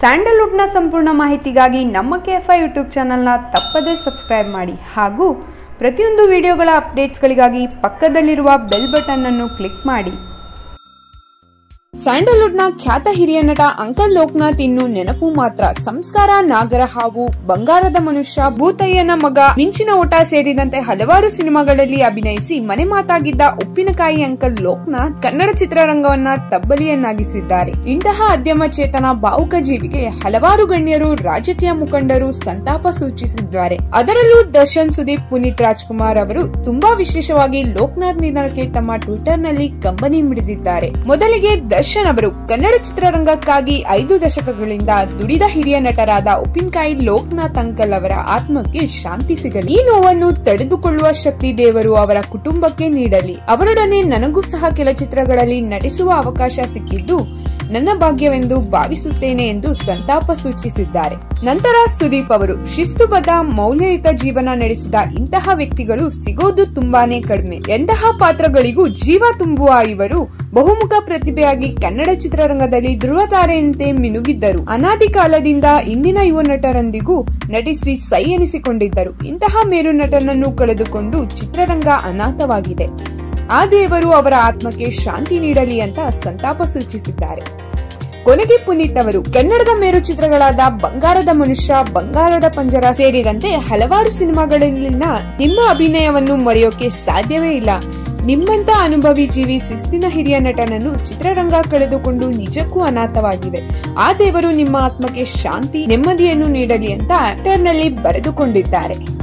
ಸ್ಯಾಂಡಲ್ವುಡ್ನ ಸಂಪೂರ್ಣ ಮಾಹಿತಿಗಾಗಿ ನಮ್ಮ ಕೆಎಫ್ಐ ಯೂಟ್ಯೂಬ್ ಚಾನಲ್ನ ತಪ್ಪದೇ ಸಬ್ಸ್ಕ್ರೈಬ್ ಮಾಡಿ ಹಾಗೂ ಪ್ರತಿಯೊಂದು ವಿಡಿಯೋಗಳ ಅಪ್ಡೇಟ್ಸ್ಗಳಿಗಾಗಿ ಪಕ್ಕದಲ್ಲಿರುವ ಬೆಲ್ ಬಟನ್ನನ್ನು ಕ್ಲಿಕ್ ಮಾಡಿ. ಸ್ಯಾಂಡಲ್ವುಡ್ನ ಖ್ಯಾತ ಹಿರಿಯ ನಟ ಅಂಕಲ್ ಲೋಕನಾಥ್ ಇನ್ನು ನೆನಪು ಮಾತ್ರ. ಸಂಸ್ಕಾರ, ನಾಗರ ಹಾವು, ಬಂಗಾರದ ಮನುಷ್ಯ, ಭೂತಯ್ಯನ ಮಗ, ಮಿಂಚಿನ ಓಟ ಸೇರಿದಂತೆ ಹಲವಾರು ಸಿನಿಮಾಗಳಲ್ಲಿ ಅಭಿನಯಿಸಿ ಮನೆ ಮಾತಾಗಿದ್ದ ಉಪ್ಪಿನಕಾಯಿ ಅಂಕಲ್ ಲೋಕನಾಥ್ ಕನ್ನಡ ಚಿತ್ರರಂಗವನ್ನ ತಬ್ಬಲಿಯನ್ನಾಗಿಸಿದ್ದಾರೆ. ಇಂತಹ ಅದ್ಯಮ ಚೇತನ ಭಾವುಕ ಜೀವಿಗೆ ಹಲವಾರು ಗಣ್ಯರು, ರಾಜಕೀಯ ಮುಖಂಡರು ಸಂತಾಪ ಸೂಚಿಸಿದ್ದಾರೆ. ಅದರಲ್ಲೂ ದರ್ಶನ್ ಸುದೀಪ್, ಪುನೀತ್ ರಾಜ್ಕುಮಾರ್ ಅವರು ತುಂಬಾ ವಿಶೇಷವಾಗಿ ಲೋಕನಾಥ್ ನಿಧನಕ್ಕೆ ತಮ್ಮ ಟ್ವಿಟರ್ನಲ್ಲಿ ಕಂಬನಿ ಮಿಡಿದಿದ್ದಾರೆ. ಮೊದಲಿಗೆ ದರ್ಶನ್ ಅವರು ಕನ್ನಡ ಚಿತ್ರರಂಗಕ್ಕಾಗಿ ಐದು ದಶಕಗಳಿಂದ ದುಡಿದ ಹಿರಿಯ ನಟರಾದ ಉಪ್ಪಿನಕಾಯಿ ಲೋಕನಾಥ್ ಅಂಕಲ್ ಅವರ ಆತ್ಮಕ್ಕೆ ಶಾಂತಿ ಸಿಗಲಿ. ಈ ನೋವನ್ನು ತಡೆದುಕೊಳ್ಳುವ ಶಕ್ತಿ ದೇವರು ಅವರ ಕುಟುಂಬಕ್ಕೆ ನೀಡಲಿ. ಅವರೊಡನೆ ನನಗೂ ಸಹ ಕೆಲ ಚಿತ್ರಗಳಲ್ಲಿ ನಟಿಸುವ ಅವಕಾಶ ಸಿಕ್ಕಿದ್ದು ನನ್ನ ಭಾಗ್ಯವೆಂದು ಭಾವಿಸುತ್ತೇನೆ ಎಂದು ಸಂತಾಪ ಸೂಚಿಸಿದ್ದಾರೆ. ನಂತರ ಸುದೀಪ್ ಅವರು ಶಿಸ್ತುಬದ್ಧ ಮೌಲ್ಯಯುತ ಜೀವನ ನಡೆಸಿದ ಇಂತಹ ವ್ಯಕ್ತಿಗಳು ಸಿಗೋದು ತುಂಬಾನೇ ಕಡಿಮೆ. ಎಂತಹ ಪಾತ್ರಗಳಿಗೂ ಜೀವ ತುಂಬುವ ಇವರು ಬಹುಮುಖ ಪ್ರತಿಭೆಯಾಗಿ ಕನ್ನಡ ಚಿತ್ರರಂಗದಲ್ಲಿ ಧ್ರುವತಾರೆಯಂತೆ ಮಿನುಗಿದ್ದರು. ಅನಾದಿ ಕಾಲದಿಂದ ಇಂದಿನ ಯುವ ನಟರೊಂದಿಗೂ ನಟಿಸಿ ಸೈ ಎನಿಸಿಕೊಂಡಿದ್ದರು. ಇಂತಹ ಮೇರು ನಟನನ್ನು ಕಳೆದುಕೊಂಡು ಚಿತ್ರರಂಗ ಅನಾಥವಾಗಿದೆ. ಆ ದೇವರು ಅವರ ಆತ್ಮಕ್ಕೆ ಶಾಂತಿ ನೀಡಲಿ ಅಂತ ಸಂತಾಪ ಸೂಚಿಸಿದ್ದಾರೆ. ಕೊನೆಗೆ ಪುನೀತ್ ಅವರು, ಕನ್ನಡದ ಮೇರು ಚಿತ್ರಗಳಾದ ಬಂಗಾರದ ಮನುಷ್ಯ, ಬಂಗಾರದ ಪಂಜರ ಸೇರಿದಂತೆ ಹಲವಾರು ಸಿನಿಮಾಗಳಲ್ಲಿನ ನಿಮ್ಮ ಅಭಿನಯವನ್ನು ಮರೆಯೋಕೆ ಸಾಧ್ಯವೇ ಇಲ್ಲ. ನಿಮ್ಮಂತ ಅನುಭವಿ ಜೀವಿ ಶಿಸ್ತಿನ ಹಿರಿಯ ನಟನನ್ನು ಚಿತ್ರರಂಗ ಕಳೆದುಕೊಂಡು ನಿಜಕ್ಕೂ ಅನಾಥವಾಗಿದೆ. ಆ ದೇವರು ನಿಮ್ಮ ಆತ್ಮಕ್ಕೆ ಶಾಂತಿ, ನೆಮ್ಮದಿಯನ್ನು ನೀಡಲಿ ಅಂತ ಟ್ವಿಟರ್ನಲ್ಲಿ ಬರೆದುಕೊಂಡಿದ್ದಾರೆ.